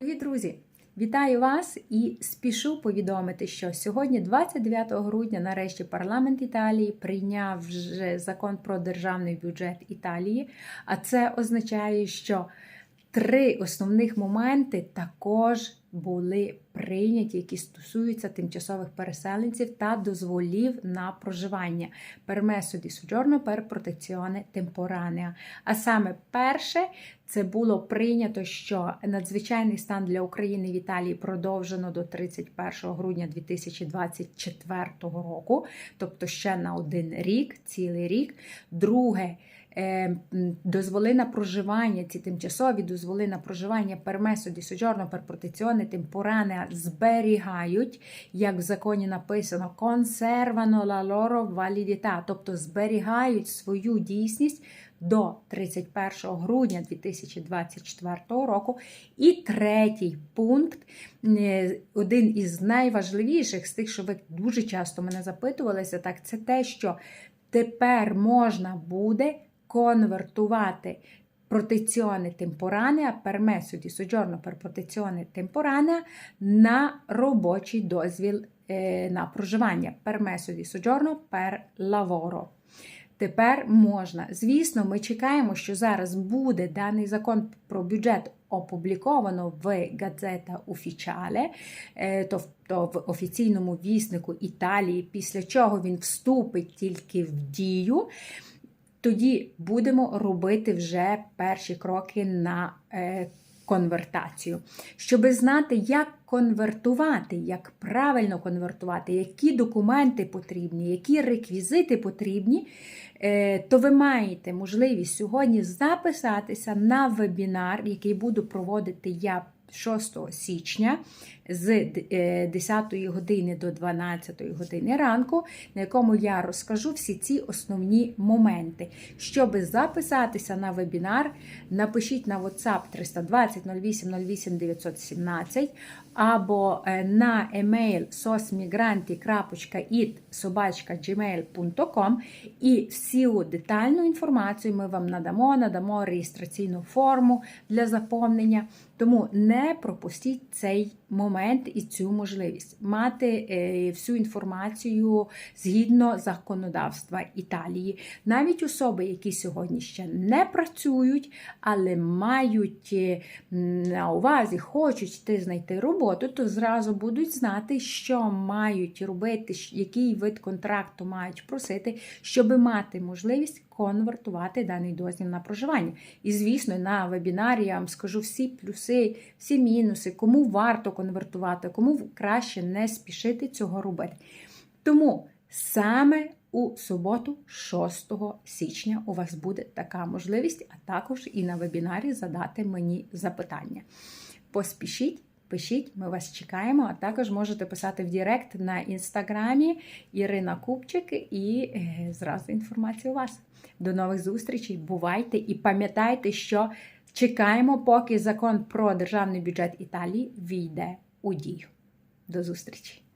Дорогі друзі, вітаю вас і спішу повідомити, що сьогодні, 29 грудня, нарешті парламент Італії прийняв вже закон про державний бюджет Італії. А це означає, що три основних моменти також були прийняті, які стосуються тимчасових переселенців та дозволів на проживання permesso di soggiorno per protezione temporanea. А саме перше, це було прийнято, що надзвичайний стан для України в Італії продовжено до 31 грудня 2024 року, тобто ще на один рік, цілий рік. Друге, е, дозволи на проживання, ці тимчасові дозволи на проживання пермесо ді soggiorno per protezione temporanea зберігають, як в законі написано, conservano la loro validità, тобто зберігають свою дійсність до 31 грудня 2024 року. І третій пункт, е, один із найважливіших з тих, що ви дуже часто мене запитувалися, так це те, що тепер можна буде конвертувати protezione temporanea, permesso di soggiorno per protezione temporanea на робочий дозвіл е, на проживання. Permesso di soggiorno per lavoro. Тепер можна. Звісно, ми чекаємо, що зараз буде даний закон про бюджет опубліковано в Газета Ufficiale, е, тобто в офіційному віснику Італії, після чого він вступить тільки в дію. Тоді будемо робити вже перші кроки на е, конвертацію. Щоб знати, як конвертувати, як правильно конвертувати, які документи потрібні, які реквізити потрібні, е, то ви маєте можливість сьогодні записатися на вебінар, який буду проводити я 6 січня з 10 години до 12 години ранку, на якому я розкажу всі ці основні моменти. Щоб записатися на вебінар, напишіть на WhatsApp 320 08 08 917 або на емейл sosmigranti.it.gmail.com і всю детальну інформацію ми вам надамо, надамо реєстраційну форму для заповнення. Тому не пропустіть цей момент і цю можливість мати всю інформацію згідно законодавства Італії. Навіть особи, які сьогодні ще не працюють, але мають на увазі, хочуть йти знайти роботу, то зразу будуть знати, що мають робити, який вид контракту мають просити, щоб мати можливість конвертувати даний дозвіл на проживання. І, звісно, на вебінарі я вам скажу всі плюси, всі мінуси, кому варто конвертувати, кому краще не спішити цього робити. Тому саме у суботу, 6 січня, у вас буде така можливість, а також і на вебінарі задати мені запитання. Поспішіть. Пишіть, ми вас чекаємо, а також можете писати в Директ на інстаграмі Ірина Купчик і е, зразу інформація у вас. До нових зустрічей, бувайте і пам'ятайте, що чекаємо, поки закон про державний бюджет Італії війде у дію. До зустрічі!